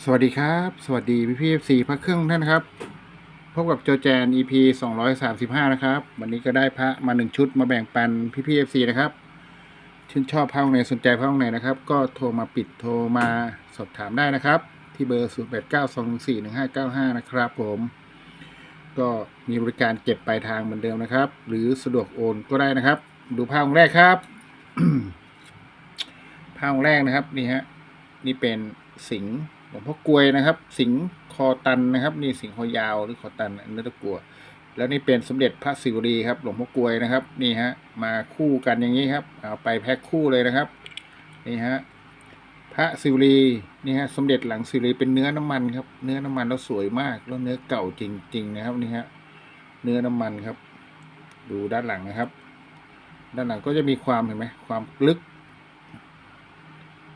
สวัสดีครับ สวัสดีพี่พี่เอฟซีพระเครื่องท่านนะครับพบกับโจแจน EP 235 นะครับ วันนี้ก็ได้พระมาหนึ่งชุดมาแบ่งปันพี่พี่เอฟซีนะครับชื่นชอบพระองค์ไหนสนใจพระองค์ไหนนะครับ ก็โทรมาปิดโทรมาสอบถามได้นะครับ ที่เบอร์ 0892141595 นะครับผมก็มีบริการเก็บปลายทางเหมือนเดิมนะครับ หรือสะดวกโอนก็ได้นะครับ ดูภาพองค์แรกครับภาพองค์แรกนะครับนี่ฮะนี่เป็นสิงห์ หลวงพ่อกลวยนะครับ สิงคอตันนะครับนี่สิงคอยาวหรือคอตันอันนี้ตะกัวแล้วนี่เป็นสมเด็จพระศิวลีครับ หลวงพ่อกลวยนะครับ นี่ฮะ มาคู่กันอย่างนี้ครับเอาไปแพ็คคู่เลยนะครับ นี่ฮะพระศิวลีนี่ฮะสมเด็จหลังศิวลีเป็นเนื้อน้ำมันครับ เนื้อน้ำมันแล้วสวยมากแล้วเนื้อเก่าจริง ๆ นะครับนี่ฮะเนื้อน้ำมันครับ ดูด้านหลังนะครับ ด้านหลังก็จะมีความเห็นไหมความลึก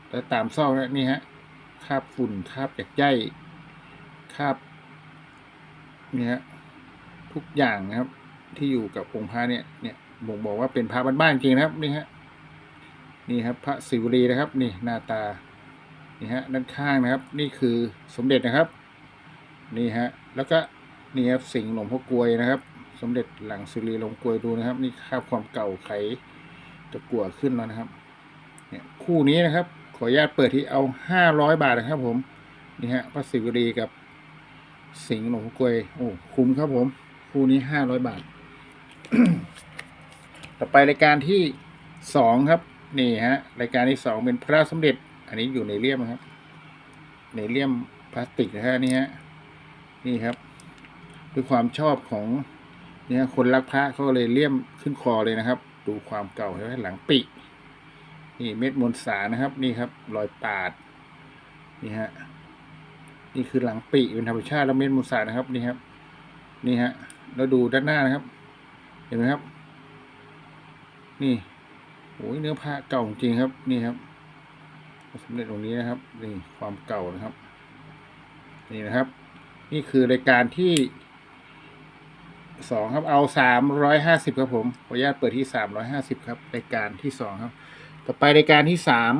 แล้วตามซอกนะนี่ฮะ คาบฝุ่นคาบจากใยคาบเนี่ฮะทุกอย่างนะครับ ที่อยู่กับองค์พระเนี่ยเนี่ยบ่งบอกว่าเป็นพระบ้านๆจริงนะครับนี่ฮะนี่ครับพระศิวลีนะครับ นี่หน้าตานี่ฮะด้านข้างนะครับ นี่คือสมเด็จนะครับ นี่ฮะแล้วก็นี่ครับสิงห์หลวงพ่อกลวยนะครับ สมเด็จหลังศิวลีหลวงกลวยดูนะครับ นี่คาบความเก่าไขตะกั่วขึ้นแล้วนะครับ เนี่ยคู่นี้นะครับ ขออนุญาตเปิดที่เอาห้าร้อยบาทนะครับผม นี่ฮะพระศิวลีกับสิงห์หลวงกวยโอ้คุ้มครับผม คู่นี้ห้าร้อยบาท ต่อไปรายการที่สองครับ นี่ฮะ รายการที่สองเป็นพระสมเด็จ อันนี้อยู่ในเลี่ยมครับ ในเลี่ยมพลาสติกนะฮะนี่ฮะนี่ครับด้วยความชอบของเนี่ยคนรักพระเขาเลยเลี่ยมขึ้นคอเลยนะครับ ดูความเก่าใช่ไหมหลังปิ นี่เม็ดมวลสารนะครับ นี่ครับรอยปาด นี่ฮะ นี่คือหลังปีเป็นธรรมชาติแล้วเม็ดมวลสารนะครับ นี่ครับ นี่ฮะ แล้วดูด้านหน้านะครับ เห็นไหมครับ นี่โอ้ยเนื้อผ้าเก่าจริงครับ นี่ครับสมเด็จตรงนี้นะครับ นี่ความเก่านะครับ นี่นะครับ นี่คือรายการที่สองครับ เอาสามร้อยห้าสิบครับผมขออนุญาตเปิดที่สามร้อยห้าสิบครับรายการที่สองครับ ต่อไปรายการที่สาม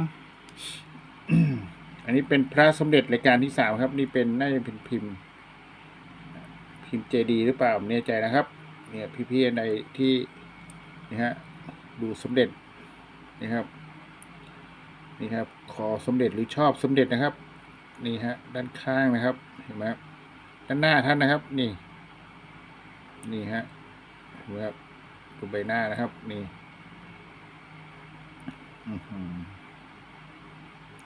อันนี้เป็นพระสมเด็จรายการที่สามครับ นี่เป็นน่าจะเป็นพิมพ์ พิมพ์เจดีหรือเปล่าไม่แน่ใจนะครับ เนี่ยพี่ๆในที่นี่ฮะดูสมเด็จนี่ครับนี่ครับขอสมเด็จหรือชอบสมเด็จนะครับ นี่ฮะด้านข้างนะครับเห็นไหมครับด้านหน้าท่านนะครับ นี่ นี่ฮะเห็นไหมครับดูใบหน้านะครับ นี่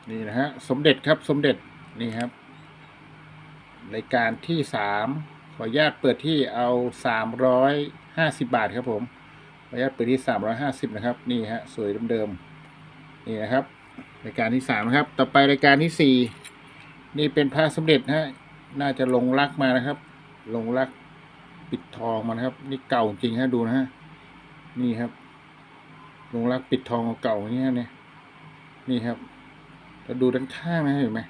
นี่นะฮะ สมเด็จครับ สมเด็จนี่ครับรายการที่สามขออนุญาตเปิดที่เอาสามร้อยห้าสิบาทครับผมขออนุญาตเปิดที่สามร้อยห้าสิบนะครับ นี่ฮะ สวยเดิมๆนี่นะครับรายการที่สามนะครับ ต่อไปรายการที่สี่นี่เป็นพระสมเด็จฮะ น่าจะลงรักมานะครับ ลงรักปิดทองมานะครับ นี่เก่าจริงฮะดูนะฮะ นี่ครับ ลงรักปิดทองเก่าเงี้ยเนี่ยนี่ครับเราดูด้านข้างนะเห็นไหม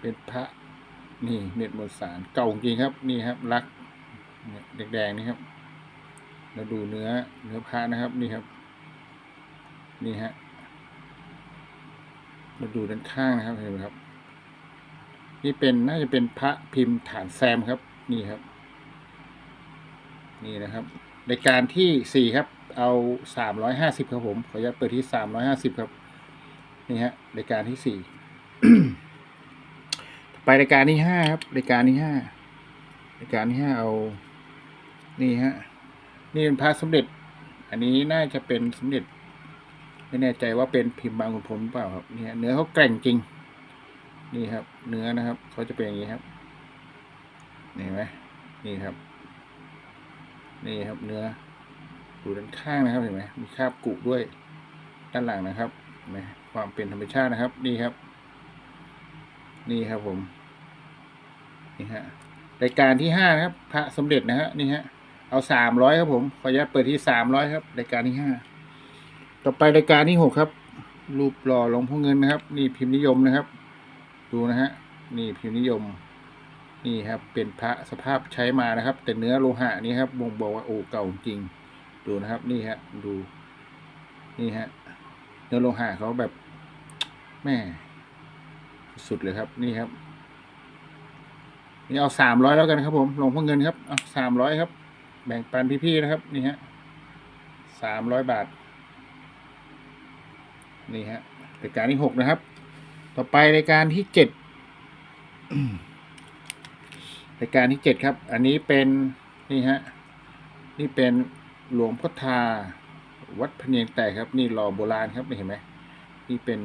เป็นพระนี่เม็ดมวลสารเก่าจริงครับ นี่ครับรักเนี่ยแดงๆนี่ครับ เราดูเนื้อเนื้อพระนะครับนี่ครับ นี่ฮะเราดูด้านข้างนะครับเห็นไหมครับ นี่เป็นน่าจะเป็นพระพิมพ์ฐานแซมครับ นี่ครับ นี่นะครับรายการที่สี่ครับ เอาสามร้อยห้าสิบครับผม ขออนุญาตเปิดที่สามร้อยห้าสิบครับ นี่ฮะรายการที่สี่ไปรายการที่ห้าครับรายการที่ห้ารายการที่ห้าเอา นี่ฮะ นี่เป็นพระสมเด็จ อันนี้น่าจะเป็นสมเด็จ ไม่แน่ใจว่าเป็นพิมพ์บางขุนพรหมหรือเปล่าครับนี่เนื้อเขาแกร่งจริง นี่ครับ เนื้อนะครับเขาจะเป็นอย่างนี้ครับนี่ไหมนี่ครับ นี่ครับเนื้อ ดูด้านข้างนะครับเห็นไหมมีคราบกุด้วยด้านหลังนะครับนไหมความเป็นธรรมชาตินะครับนี่ครับ นี่ครับผมนี่ฮะรายการที่ห้านะครับ พระสมเด็จนะฮะนี่ฮะเอาสามร้อยครับผมขออนุญาตเปิดที่สามร้อยครับรายการที่ห้าต่อไปรายการที่หกครับ รูปหล่อหลวงพ่อเงินนะครับ นี่พิมพ์นิยมนะครับ ดูนะฮะนี่พิมพ์นิยม นี่ครับ เป็นพระสภาพใช้มานะครับ แต่เนื้อโลหะนี่ครับบ่งบอกว่าโอ้เก่าจริง ดูนะครับนี่ฮะดูนี่ฮะเนื้อโลหะเขาแบบแม่สุดเลยครับนี่ครับ นี่เอาสามร้อยแล้วกันครับ ผมลงพ่อเงินครับเอาสามร้อยครับ แบ่งปันพี่ๆนะครับ นี่ฮะสามร้อยบาท นี่ฮะรายการที่หกนะครับ ต่อไปรายการที่เจ็ดรายการที่เจ็ดครับ อันนี้เป็นนี่ฮะนี่เป็น หลวงพ่อทา วัดพะเนียงแตกครับ นี่หล่อโบราณครับนี่เห็นไหมนี่เป็น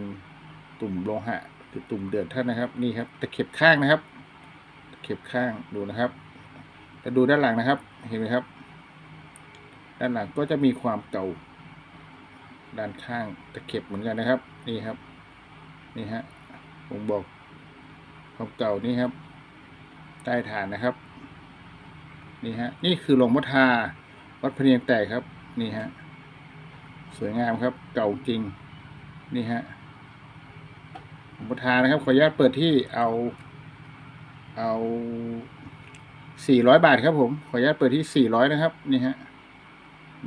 ตุ่มโลหะหรือตุ่มเดือดท่านนะครับ นี่ครับตะเข็บข้างนะครับตะเข็บข้างดูนะครับจะดูด้านหลังนะครับ เห็นไหมครับ ด้านหลังก็จะมีความเก่า ด้านข้างตะเข็บเหมือนกันนะครับ นี่ครับ นี่ฮะผมบอกความเก่านี่ครับ ใต้ฐานนะครับ นี่ฮะ นี่คือหลวงพ่อทา วัดพเนียงแตกครับ นี่ฮะ สวยงามครับ เก่าจริง นี่ฮะหลวงพทานะครับ ขออนุญาตเปิดที่เอาเอาสี่ร้อยบาทครับ ผม ขออนุญาตเปิดที่สี่ร้อยนะครับ นี่ฮะ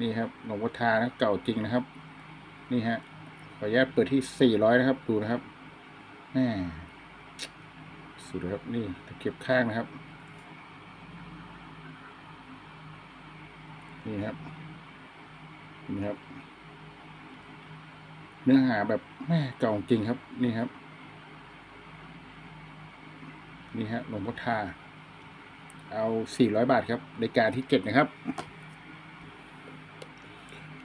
นี่ครับหลวงพ่อทานะเก่าจริงนะครับ นี่ฮะ ขออนุญาตเปิดที่สี่ร้อยนะครับ ดูนะครับแหมสุดเลยครับ นี่ตะเก็บข้างนะครับ นี่ครับนี่ครับ เนื้อหาแบบแม่เก่าจริงครับนี่ครับ นี่ฮะหลวงพ่อทา เอาสี่ร้อยบาทครับรายการที่เจ็ดนะครับ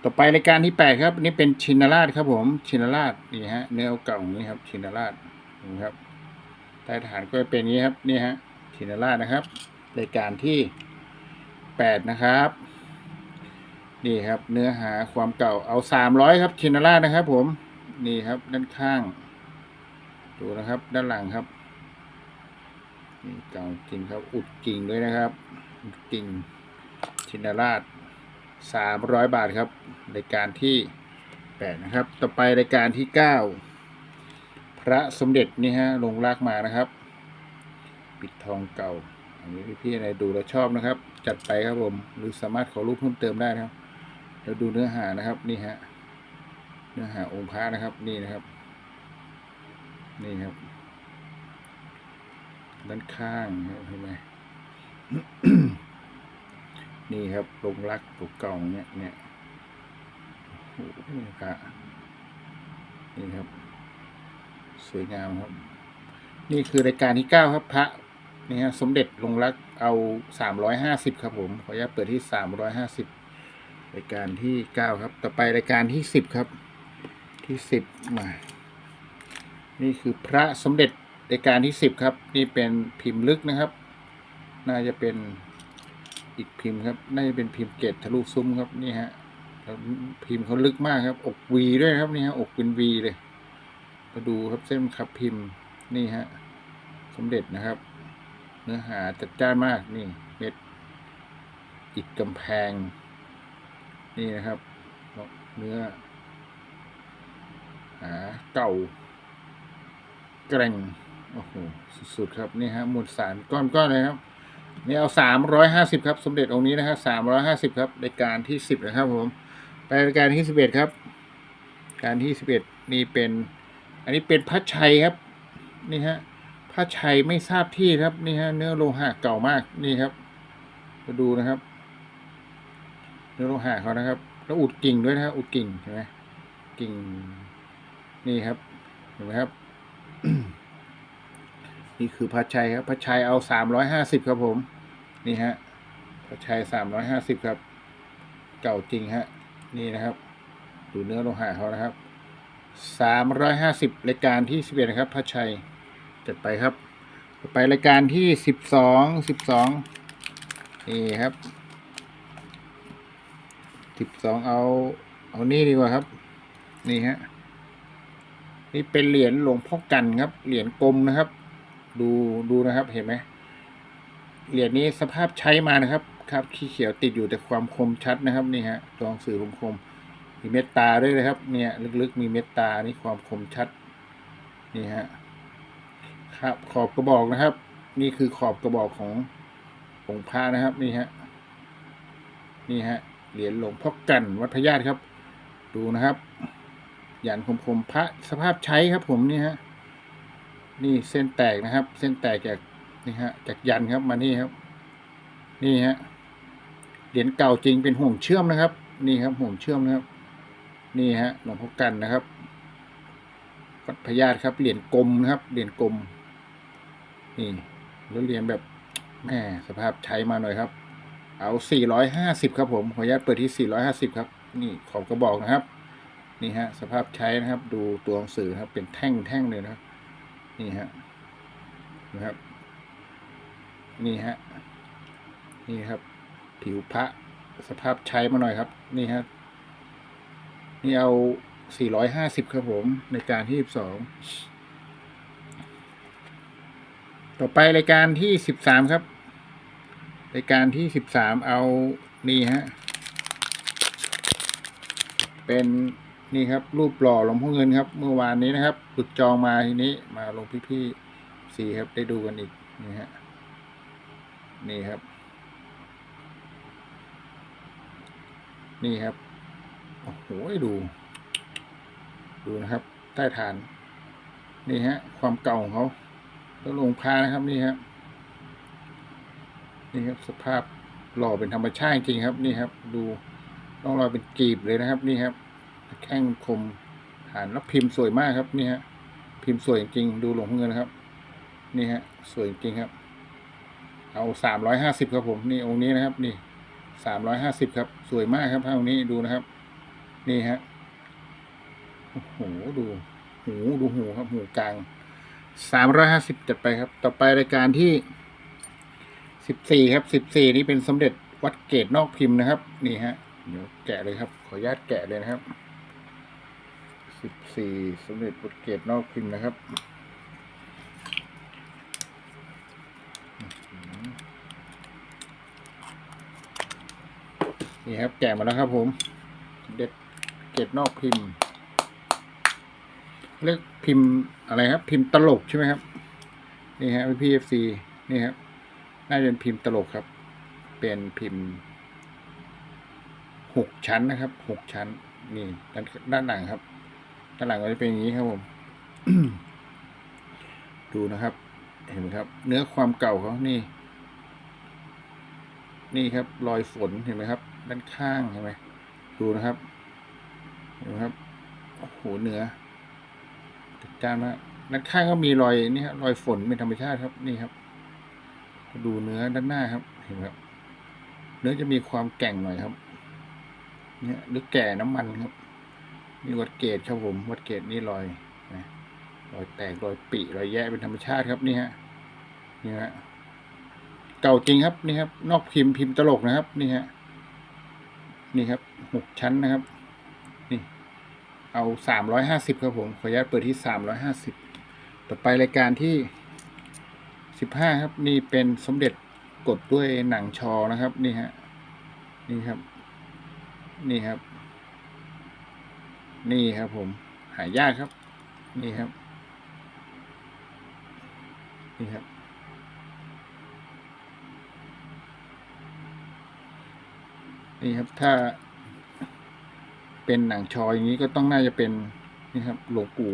ต่อไปรายการที่แปดครับนี่เป็นชินราชครับผมชินราชนี่ฮะเนื้อเก่าอย่างนี้ครับ ชินราชนี่ครับใต้ฐานก็เป็นอย่างนี้ครับนี่ฮะชินราชนะครับรายการที่แปดนะครับ นี่ครับ เนื้อหาความเก่าเอาสามร้อยครับชินารานะครับ ผมนี่ครับ ด้านข้าง ดูนะครับ ด้านหลังครับนี่เก่าจริงครับ อุดกิ่งด้วยนะครับอุดกิ่งชินาราชสามร้อยบาทครับรายการที่แปดนะครับ ต่อไปรายการที่เก้าพระสมเด็จนี่ฮะลงรากมานะครับ ปิดทองเก่าอันนี้พี่ๆอะไรดูแล้วชอบนะครับ จัดไปครับผม หรือสามารถขอรูปเพิ่มเติมได้นะครับ เดี๋ยวดูเนื้อหานะครับนี่ฮะเนื้อหาองค์พระนะครับนี่นะครับ นี่ครับ ด้านข้างเห็นไหมนี่ครับลงรักปลูกเก่าเนี่ยเนี่ยโอ้โหพระนี่ครับ สวยงามครับ นี่คือรายการที่เก้าครับพระนี่ฮะสมเด็จลงรักเอาสามร้อยห้าสิบครับผมขออนุญาตเปิดที่สามร้อยห้าสิบ รายการที่เก้าครับ ต่อไปรายการที่สิบครับ ที่สิบมา นี่คือพระสมเด็จรายการที่สิบครับ นี่เป็นพิมพ์ลึกนะครับ น่าจะเป็นอีกพิมพ์ครับ น่าจะเป็นพิมพ์เกตทะลุซุ้มครับนี่ฮะพิมพ์เขาลึกมากครับ อกวีด้วยครับนี่ฮะอกเป็นวีเลยมาดูครับเส้นขับพิมพ์นี่ฮะสมเด็จนะครับ เนื้อหาจัดจ้านมากนี่เม็ดอิฐกำแพง นี่นะครับ เนื้อหาเก่า แกร่ง โอ้โห สุดๆครับ นี่ฮะมวลสารก้อนๆเลยครับ นี่เอาสามร้อยห้าสิบครับ สมเด็จองค์นี้นะครับสามร้อยห้าสิบครับรายการที่สิบนะครับผม ไปรายการที่สิบเอ็ดครับ การที่สิบเอ็ดนี่เป็น อันนี้เป็นพระชัยครับ นี่ฮะพระชัยไม่ทราบที่ครับ นี่ฮะเนื้อโลหะเก่ามากนี่ครับ มาดูนะครับ เนื้อโลหะเขานะครับ แล้วอุดกิ่งด้วยนะครับ อุดกิ่งเห็นไหมกิ่ง นี่ครับ เห็นไหมครับ นี่คือพัชชัยครับพัชชัยเอาสามร้อยห้าสิบครับผม นี่ฮะพัชชัยสามร้อยห้าสิบครับ เก่าจริงฮะ นี่นะครับ ดูเนื้อโลหะเขานะครับสามร้อยห้าสิบรายการที่สิบเอ็ดนะครับพัชชัยจัดไปครับ ไปรายการที่สิบสองสิบสองนี่ครับ สิบสองเอา เอานี่ดีกว่าครับ นี่ฮะ นี่เป็นเหรียญหลวงพ่อกันครับ เหรียญกลมนะครับ ดูดูนะครับ เห็นไหมเหรียญนี้สภาพใช้มานะครับ ครับขี้เขียวติดอยู่แต่ความคมชัดนะครับ นี่ฮะตัวหนังสื่อคมคมมีเม็ดตาด้วยนะครับ เนี่ย ลึกๆ มีเม็ดตานี่ความคมชัด นี่ฮะครับขอบกระบอกนะครับ นี่คือขอบกระบอกของของพระนะครับ นี่ฮะนี่ฮะ เหรียญหลวงพ่อกันวัดพญาติครับ ดูนะครับหยันคมคมพระสภาพใช้ครับผมนี่ฮะนี่เส้นแตกนะครับ เส้นแตกจากนี่ฮะจากยันครับมานี่ครับ นี่ฮะเหรียญเก่าจริงเป็นห่วงเชื่อมนะครับ นี่ครับห่วงเชื่อมนะครับ นี่ฮะหลวงพ่อกันนะครับวัดพญาตครับเหรียญกลมนะครับเหรียญกลมนี่แล้วเหรียญแบบแหมสภาพใช้มาหน่อยครับ เอา 450 ครับผมขออนุญาตเปิดที่ 450 ครับ นี่ขอบกระบอกนะครับ นี่ฮะ สภาพใช้นะครับ ดูตัวหนังสือครับ เป็นแท่งแท่งเลยนะครับ นี่ฮะ นะครับ นี่ฮะ นี่ครับ ผิวพระ สภาพใช้มาหน่อยครับ นี่ฮะ นี่เอา 450 ครับผม ในการที่ 12 ต่อไปรายการที่ 13 ครับ รายการที่13เอานี่ฮะ เป็นนี่ครับ รูปหล่อหลวงพ่อเงินครับ เมื่อวานนี้นะครับหลุดจองมาทีนี้มาลงพี่ๆสี่ครับได้ดูกันอีกนี่ฮะนี่ครับ นี่ครับโอ้โหดู ดูนะครับ ใต้ฐาน นี่ฮะ ความเก่าของเขาแล้วลงพานะครับนี่ครับ นี่ครับสภาพหล่อเป็นธรรมชาติจริงครับนี่ครับ ดูร่องรอยเป็นกรีบเลยนะครับ นี่ครับแข้งคมฐานแล้วพิมพ์สวยมากครับ นี่ฮะพิมพ์สวยจริงดูหลงพ่อเงินนะครับ นี่ฮะสวยจริงครับ เอาสามร้อยห้าสิบครับผมนี่องค์นี้นะครับ นี่สามร้อยห้าสิบครับ สวยมากครับภาพนี้ดูนะครับ นี่ฮะโอ้โหดูหูดูหูครับหูกลางสามร้อยห้าสิบจัดไปครับ ต่อไปรายการที่ สิบสี่ครับสิบสี่นี่เป็นสมเด็จวัดเกตนอกพิมพ์นะครับ นี่ฮะเดี๋ยวแกะเลยครับ ขออนุญาตแกะเลยนะครับสิบสี่สมเด็จวัดเกตนอกพิมพ์นะครับนี่ครับแกะมาแล้วครับ ผมเด็จเกตนอกพิมพ์ เรียกพิมพ์อะไรครับ พิมพ์ตลกใช่ไหมครับ นี่ฮะพีเอฟซีนี่ครับ น่าจะเป็นพิมพ์ตลกครับ เป็นพิมพ์หกชั้นนะครับหกชั้น นี่ด้านด้านหลังครับ ด้านหลังก็จะเป็นอย่างนี้ครับผม ดูนะครับ เห็นไหมครับ เนื้อความเก่าเขานี่ นี่ครับ รอยฝนเห็นไหมครับ ด้านข้างเห็นไหมดูนะครับ เห็นไหมครับโอ้โหเนื้อจัดจ้านมากด้านข้างก็มีรอยนี่ครับรอยฝนเป็นธรรมชาติครับ นี่ครับ ดูเนื้อด้านหน้าครับ เห็นไหมครับ เนื้อจะมีความแก่งหน่อยครับ เนี่ยหรือแก่น้ำมันครับนี่วัดเกตครับผม วัดเกตนี่รอยนะรอยแตกรอยปีรอยแยะเป็นธรรมชาติครับนี่ฮะนี่ฮะเก่าจริงครับนี่ครับ นอกพิมพ์พิมพ์ตลกนะครับ นี่ฮะนี่ครับหกชั้นนะครับ นี่ เอาสามร้อยห้าสิบครับผมขออนุญาตเปิดที่สามร้อยห้าสิบต่อไปรายการที่ สิบห้าครับ นี่เป็นสมเด็จกดด้วยหนังชอนะครับ นี่ฮะ นี่ครับ นี่ครับ นี่ครับผม หายากครับ นี่ครับ นี่ครับ นี่ครับ ถ้าเป็นหนังชออย่างนี้ก็ต้องน่าจะเป็นนี่ครับหลวงปู่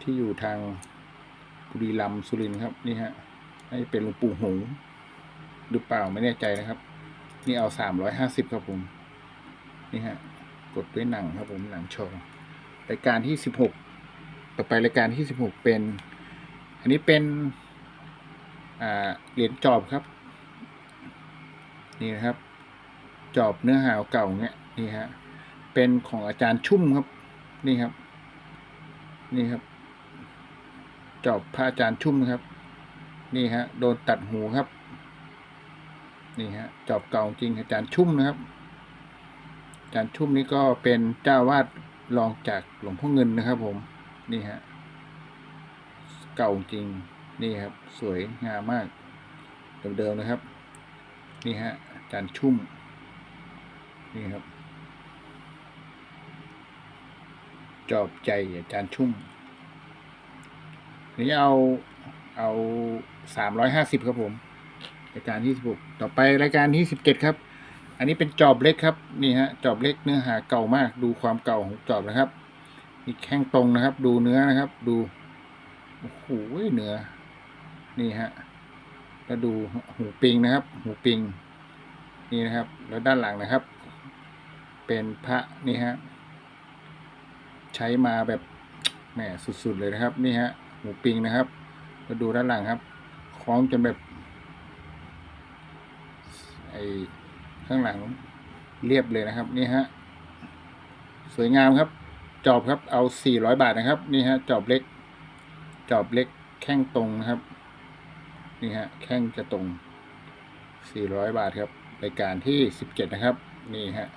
ที่อยู่ทาง บุรีรัมสุรินครับนี่ฮะน่าจะเป็นหลวงปู่หงหรือเปล่าไม่แน่ใจนะครับ นี่เอาสามร้อยห้าสิบครับผมนี่ฮะกดด้วยหนังครับผมหนังชอรายการที่สิบหกต่อไปรายการที่สิบหกเป็น อันนี้เป็นเหรียญจอบครับ นี่นะครับ จอบเนื้อหาเก่าเนี้ยนี่ฮะเป็นของอาจารย์ชุ่มครับ นี่ครับ นี่ครับ จอบพระอาจารย์ชุ่มครับ นี่ฮะ โดนตัดหูครับ นี่ฮะจอบเก่าจริงอาจารย์ชุ่มนะครับ อาจารย์ชุ่มนี่ก็เป็นเจ้าวาดรองจากหลวงพ่อเงินนะครับ ผม นี่ฮะ เก่าจริง นี่ครับ สวยงามมาก เดิมๆนะครับ นี่ฮะอาจารย์ชุ่ม นี่ครับ จอบใจอาจารย์ชุ่ม นี่เอาเอาสามร้อยห้าสิบครับผม รายการที่สิบหกต่อไปรายการที่สิบเจ็ดครับ อันนี้เป็นจอบเล็กครับนี่ฮะจอบเล็กเนื้อหาเก่ามาก ดูความเก่าของจอบนะครับมีแข้งตรงนะครับ ดูเนื้อนะครับ ดูโอ้โหเนื้อนี่ฮะแล้วดูหูปิงนะครับ หูปิงนี่นะครับ แล้วด้านหลังนะครับ เป็นพระนี่ฮะใช้มาแบบแหมสุดๆเลยนะครับ นี่ฮะ หมูปิงนะครับ มาดูด้านหลังครับคล้องจนแบบไอข้างหลังเรียบเลยนะครับ นี่ฮะสวยงามครับ จอบครับเอา 400 บาทนะครับ นี่ฮะจอบเล็ก จอบเล็กแข้งตรงนะครับ นี่ฮะแข้งจะตรง 400 บาทครับรายการที่ 17 นะครับ นี่ฮะ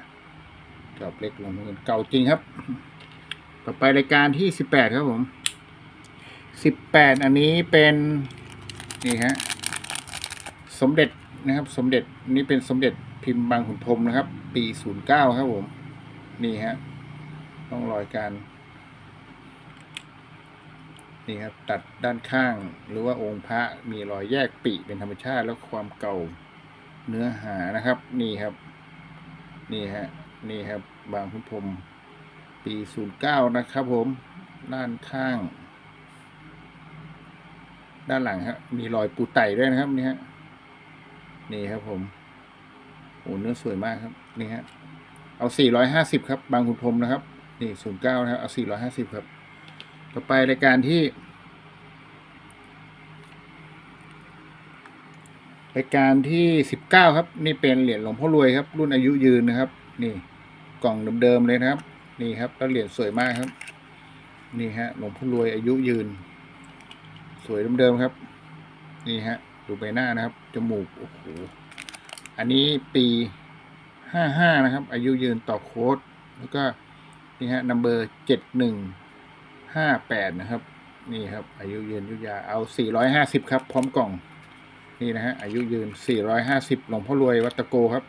จอบเล็กลงเงินเก่าจริงครับ ต่อไปรายการที่ 18 ครับผม 18อันนี้เป็นนี่ฮะสมเด็จนะครับ สมเด็จนี่เป็นสมเด็จพิมพ์บางขุนพรมนะครับ ปี09ครับผม นี่ฮะต้องรอยการ นี่ครับ ตัดด้านข้าง หรือว่าองค์พระมีรอยแยกปีเป็นธรรมชาติแล้วความเก่าเนื้อหานะครับ นี่ครับ นี่ฮะนี่ครับ บางขุนพรมปี09นะครับผมด้านข้าง ด้านหลังครับมีรอยปูไต่ด้วยนะครับนี่ฮะนี่ครับผมโอ้เนื้อสวยมากครับนี่ฮะเอาสี่ร้อยห้าสิบครับ บางขุนพรมนะครับ นี่ศูนย์เก้านะครับเอาสี่ร้อยห้าสิบครับ ต่อไปรายการที่รายการที่สิบเก้าครับ นี่เป็นเหรียญหลวงพ่อรวยครับ รุ่นอายุยืนนะครับ นี่กล่องเดิมๆเลยนะครับ นี่ครับแล้วเหรียญสวยมากครับ นี่ฮะหลวงพ่อรวยอายุยืน สวยเดิมๆครับ นี่ฮะ ดูใบหน้านะครับ จมูก โอ้โห อันนี้ปีห้าห้านะครับ อายุยืนต่อโค้ด แล้วก็นี่ฮะนัมเบอร์เจ็ดหนึ่งห้าแปดนะครับ นี่ครับ อายุยืนยุยาเอาสี่ร้อยห้าสิบครับ พร้อมกล่อง นี่นะฮะ อายุยืนสี่ร้อยห้าสิบหลวงพ่อรวยวัตโกครับ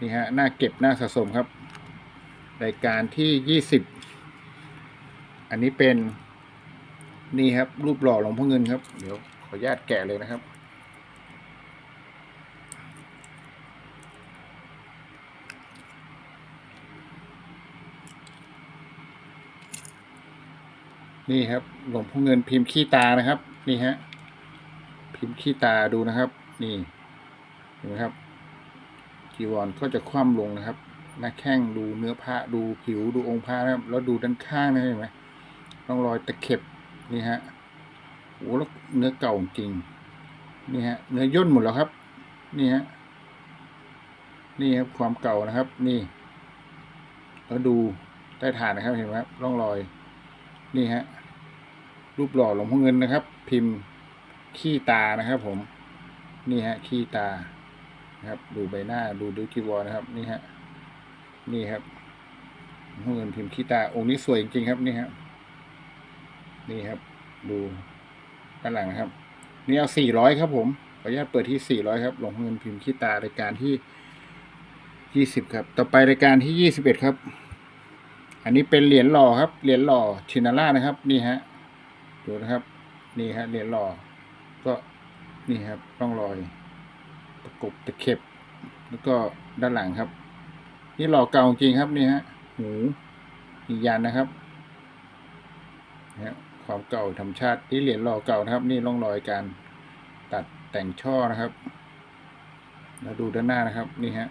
นี่ฮะ หน้าเก็บหน้าสะสมครับ รายการที่ยี่สิบ อันนี้เป็น นี่ครับ รูปหล่อหลวงพ่อเงินครับ เดี๋ยวขออนุญาตแกะเลยนะครับ นี่ครับ หลวงพ่อเงินพิมพ์ขี้ตานะครับ นี่ฮะพิมพ์ขี้ตาดูนะครับ นี่เห็นไหมครับจีวรก็จะคว่ำลงนะครับหน้าแข้งดูเนื้อผ้าดูผิวดูองค์ผ้านะครับแล้วดูด้านข้างนะเห็นไหมต้องรอยตะเข็บ นี่ฮะโอ้แล้วเนื้อเก่าจริง นี่ฮะ เนื้อย่นหมดแล้วครับ นี่ฮะ นี่ครับความเก่านะครับ นี่แล้วดูใต้ฐานนะครับเห็นไหมครับร่องรอย นี่ฮะ รูปหล่อหลวงพ่อเงินนะครับ พิมพ์ขี้ตานะครับ ผม นี่ฮะขี้ตานะครับ ดูใบหน้าดูดูจีวรนะครับ นี่ฮะ นี่ครับหลวงพ่อเงินพิมพ์ขี้ตาองค์นี้สวยจริงๆครับ นี่ครับ นี่ครับ ดูด้านหลังนะครับ นี่เอาสี่ร้อยครับผมขออนุญาตเปิดที่สี่ร้อยครับหลงเงินพิมพ์ขี้ตารายการที่ยี่สิบครับ ต่อไปรายการที่ยี่สิบเอ็ดครับ อันนี้เป็นเหรียญหล่อครับ เหรียญหล่อชินาร่านะครับ นี่ฮะ ดูนะครับ นี่ฮะ เหรียญหล่อ ก็นี่ครับร่องรอยตะกบตะเข็บ แล้วก็ด้านหลังครับ นี่หล่อเก่าจริงครับนี่ฮะ หูมียันนะครับนะฮะ ความเก่าธรรมชาติที่เหรียญหล่อเก่านะครับ นี่ร่องรอยการตัดแต่งช่อนะครับ แล้วดูด้านหน้านะครับ นี่ฮะ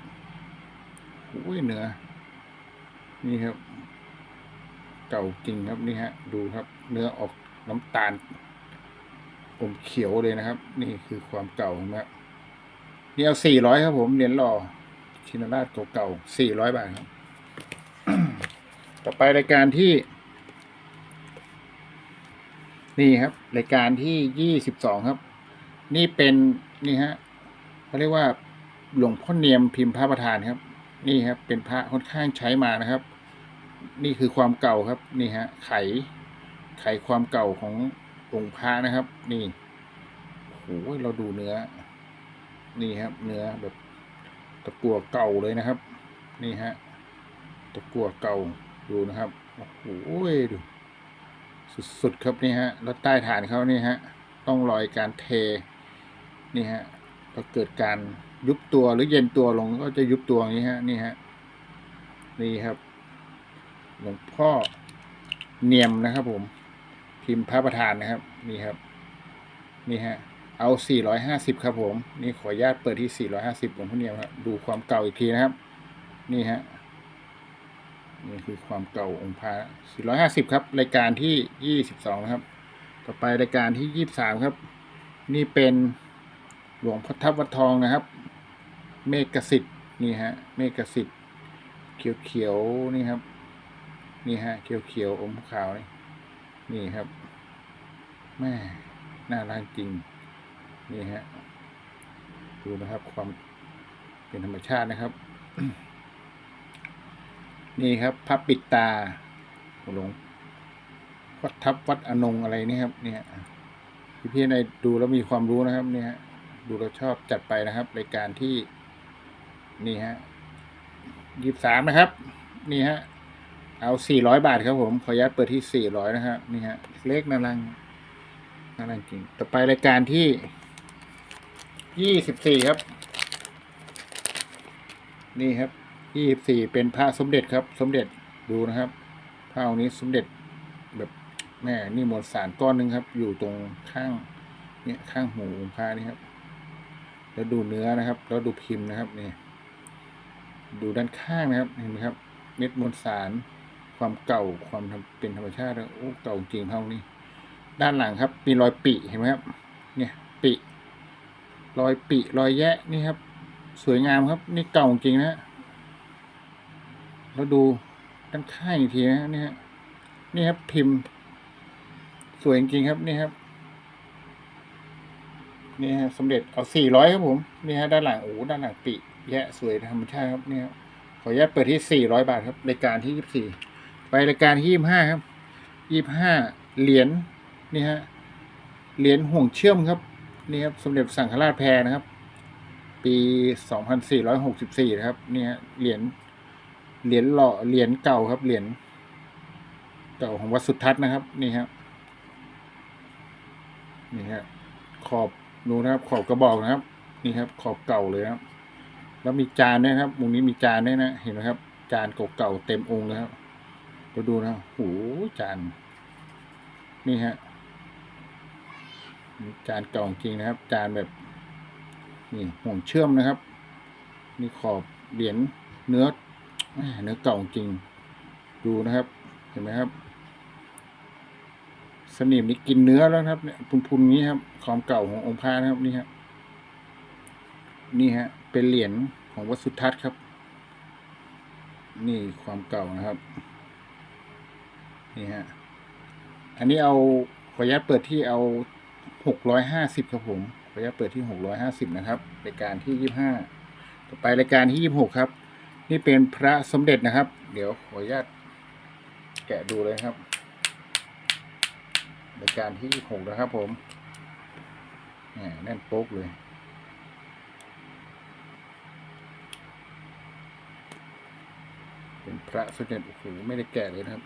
อุ้ยเนื้อนี่ครับ เก่าจริงครับนี่ฮะ ดูครับ เนื้อออกน้ำตาลอมเขียวเลยนะครับ นี่คือความเก่านะครับนี่เอาสี่ร้อยครับผมเหรียญหล่อชินราชเก่าๆสี่ร้อยบาทครับ ต่อไปรายการที่ นี่ครับ รายการที่ยี่สิบสองครับ นี่เป็นนี่ฮะเขาเรียกว่าหลวงพ่อเนียมพิมพ์พระประธานครับ นี่ครับ เป็นพระค่อนข้างใช้มานะครับ นี่คือความเก่าครับ นี่ฮะ ไข ไขความเก่าขององค์พระนะครับ นี่โอ้โหเราดูเนื้อ นี่ครับ เนื้อแบบตะกั่วเก่าเลยนะครับ นี่ฮะ ตะกั่วเก่าดูนะครับโอ้โหดู สุดๆครับนี่ฮะแล้วใต้ฐานเขานี่ฮะต้องรอยการเทนี่ฮะพอเกิดการยุบตัวหรือเย็นตัวลงก็จะยุบตัวอย่างนี้ฮะนี่ฮะนี่ครับหลวงพ่อเนียมนะครับผมพิมพ์พระประธานนะครับ นี่ครับ นี่ฮะเอาเอา450 ครับผม นี่ขออนุญาตเปิดที่ 450หลวงพ่อเนียมครับดูความเก่าอีกทีนะครับ นี่ฮะ นี่คือความเก่าองค์พระ450 ครับ รายการที่ 22 นะครับ ต่อไปรายการที่ 23 ครับ นี่เป็นหลวงพ่อทับวัดทองนะครับ เมกสิทธิ์นี่ฮะ เมกสิทธิ์เขียวเขียวๆนี่ครับ นี่ฮะเขียวเขียวๆอมขาวนี่นี่ครับแม่น่ารักจริง นี่ฮะ ดูนะครับความเป็นธรรมชาตินะครับ นี่ครับพระปิดตาหลวงวัดทับวัดอนงอะไรนี่ครับ เนี่ยพี่พี่ในดูแล้วมีความรู้นะครับ เนี่ยฮะดูแล้วชอบจัดไปนะครับรายการที่นี่ฮะยี่สามนะครับ นี่ฮะเอาสี่ร้อยบาทครับผมขออนุญาตเปิดที่สี่ร้อยนะครับนี่ฮะเล็กน่ารักน่ารักจริงต่อไปรายการที่ยี่สิบสี่ครับ นี่ครับ ยี่สิบสี่เป็นพระสมเด็จครับ สมเด็จดูนะครับพระองค์นี้สมเด็จแบบแม่นี่มวลสารก้อนหนึ่งครับ อยู่ตรงข้างเนี่ยข้างหูองค์พระนี่ครับ แล้วดูเนื้อนะครับ แล้วดูพิมพ์นะครับนี่ดูด้านข้างนะครับเห็นไหมครับ เม็ดมวลสารความเก่าความเป็นธรรมชาติโอ้เก่าจริงเท่านี้ ด้านหลังครับ มีรอยปิเห็นไหมครับ เนี่ยปิรอยปิรอยแยะนี่ครับ สวยงามครับ นี่เก่าจริงนะฮะ แล้วดูด้านข้างอีกทีนะนี่ฮะนี่ครับพิมพ์ สวยจริงครับนี่ครับนี่ฮะสมเด็จเอาสี่ร้อยครับผมนี่ฮะด้านหลังโอ้ด้านหลังปิแยะสวยธรรมชาติครับนี่ครับขออนุญาตเปิดที่สี่ร้อยบาทครับรายการที่ยี่สิบสี่ไปรายการที่ยี่สิบห้าครับยี่สิบห้าเหรียญนี่ฮะเหรียญห่วงเชื่อมครับนี่ครับสมเด็จสังฆราชแพรนะครับ ปีสองพันสี่ร้อยหกสิบสี่นะครับนี่ฮะเหรียญ เหรียญหล่อเหรียญเก่าครับ เหรียญเก่าของวัดสุทัศน์นะครับ นี่ครับนี่ฮะขอบดูนะครับ ขอบกระบอกนะครับ นี่ครับ ขอบเก่าเลยครับ แล้วมีจานด้วยครับมุมนี้มีจานด้วยนะเห็นไหมครับ จานเก่าๆเต็มองค์เลยครับเราดูนะโอ้โหจานนี่ฮะจานเก่าจริงนะครับ จานแบบนี่ห่วงเชื่อมนะครับนี่ขอบเหรียญเนื้อ เนื้อเก่าจริง ดูนะครับ เห็นไหมครับ สนิมนี่กินเนื้อแล้วครับเนี่ยพุนๆนี้ครับ ความเก่าขององค์พระนะครับนี่ฮะนี่ฮะ เป็นเหรียญของวัดสุทัศน์ครับ นี่ความเก่านะครับ นี่ฮะ อันนี้เอาขออนุญาตเปิดที่เอาหกร้อยห้าสิบครับผมขออนุญาตเปิดที่หกร้อยห้าสิบนะครับรายการที่ยี่ห้าต่อไปรายการที่ยี่หกครับ นี่เป็นพระสมเด็จนะครับ เดี๋ยวขออนุญาตแกะดูเลยครับรายการที่หกนะครับผมแหมแน่นโป๊กเลย เป็นพระสมเด็จโอ้โหไม่ได้แกะเลยนะครับ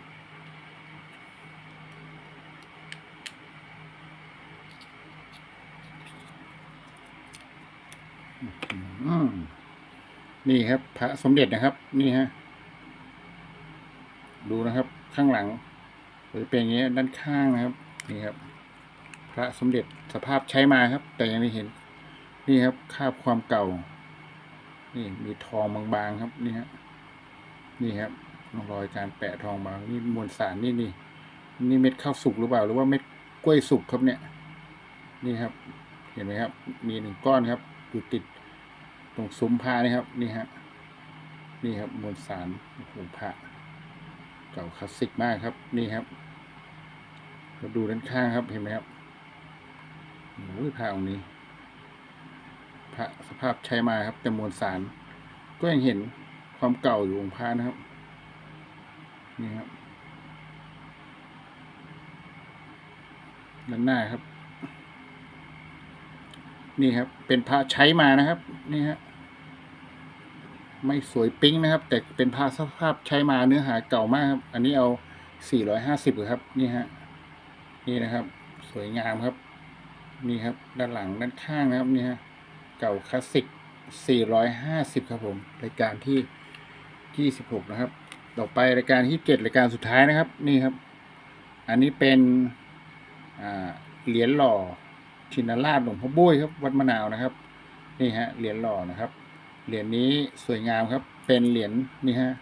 อืม นี่ครับ พระสมเด็จนะครับ นี่ฮะ ดูนะครับข้างหลังหรือเป็นอย่างนี้ด้านข้างนะครับ นี่ครับ พระสมเด็จสภาพใช้มาครับ แต่ยังไม่เห็น นี่ครับคาบความเก่า นี่มีทองบางๆครับ นี่ฮะนี่ครับร่องรอยการแปะทองบางนี่มวลสารนี่นี่นี่เม็ดข้าวสุกหรือเปล่า หรือว่าเม็ดกล้วยสุกครับเนี่ย นี่ครับ เห็นไหมครับ มีหนึ่งก้อนครับอยู่ติด ตรงซุ้มผ้านี่ครับ นี่ฮะ นี่ครับมวลสารโอ้โหผ้าเก่าคลาสสิกมากครับ นี่ครับเราดูด้านข้างครับเห็นไหมครับโอ้ยผ้าองค์นี้พระสภาพใช้มาครับ แต่มวลสาร ก็ยังเห็นความเก่าอยู่องค์พระนะครับ นี่ครับด้านหน้าครับ นี่ครับ เป็นพระใช้มานะครับ นี่ฮะ ไม่สวยปิ๊งนะครับ แต่เป็นพระสภาพใช้มาเนื้อหาเก่ามากครับ อันนี้เอา 450ครับ นี่ฮะ นี่นะครับ สวยงามครับ นี่ครับ ด้านหลังด้านข้างนะครับนี่ฮะ เก่าคลาสสิก 450 ครับผม รายการที่ 26 นะครับ ต่อไปรายการที่ 7 รายการสุดท้ายนะครับ นี่ครับ อันนี้เป็นเหรียญหล่อชินราชหลวงพ่อบุ้ยครับ วัดมะนาวนะครับ นี่ฮะ เหรียญหล่อนะครับ เหรียญนี้สวยงามครับ เป็นเหรียญนี่ฮะ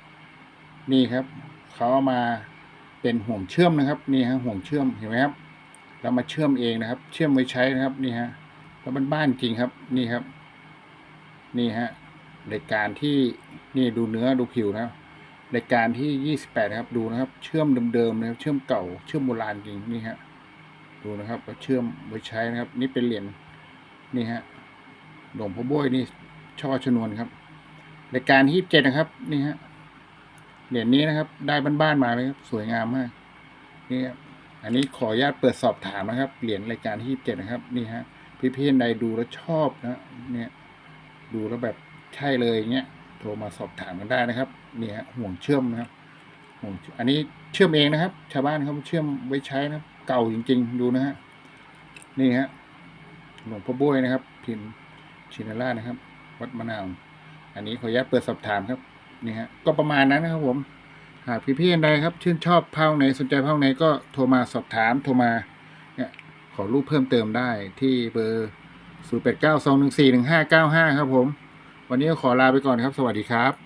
นี่ครับ เขาเอามาเป็นห่วงเชื่อมนะครับ นี่ฮะห่วงเชื่อมเห็นไหมครับ เรามาเชื่อมเองนะครับ เชื่อมไว้ใช้นะครับ นี่ฮะ แล้วมันบ้านจริงครับ นี่ครับ นี่ฮะรายการที่นี่ดูเนื้อดูผิวนะครับรายการที่ยี่สิบแปดครับ ดูนะครับ เชื่อมเดิมๆนะครับ เชื่อมเก่า เชื่อมโบราณจริง นี่ฮะ ดูนะครับ ก็เชื่อมไว้ใช้นะครับ นี่เป็นเหรียญ นี่ฮะ หลวงพ่อโบ้ยนี่ ช่อชนวนครับรายการที่เจ็ดนะครับ นี่ฮะเหรียญนี้นะครับ ได้บ้านๆมาเลยครับ สวยงามมากนี่ครับอันนี้ขออนุญาตเปิดสอบถามนะครับ เหรียญรายการที่เจ็ดนะครับ นี่ฮะพี่พี่ใดดูแล้วชอบนะเนี่ย ดูแล้วแบบใช่เลยเงี้ยโทรมาสอบถามกันได้นะครับนี่ฮะห่วงเชื่อมนะครับห่วงอันนี้เชื่อมเองนะครับ ชาวบ้านเขาเชื่อมไว้ใช้นะครับเก่าจริง ๆ ดูนะฮะนี่ฮะหลวงพ่อบ้ยนะครับ พิมพ์ชินารานะครับ วัดมะนาว อันนี้ขออนุญาตเปิดสอบถามครับนี่ฮะก็ประมาณนั้นนะครับผมหากพี่ๆใดครับ ชื่นชอบภาคไหนสนใจภาคไหนก็โทรมาสอบถามโทรมาเนี่ยขอรูปเพิ่มเติมได้ที่เบอร์0 8 9 2 1 4 1 5 9 5 ครับผม วันนี้ขอลาไปก่อนครับ สวัสดีครับ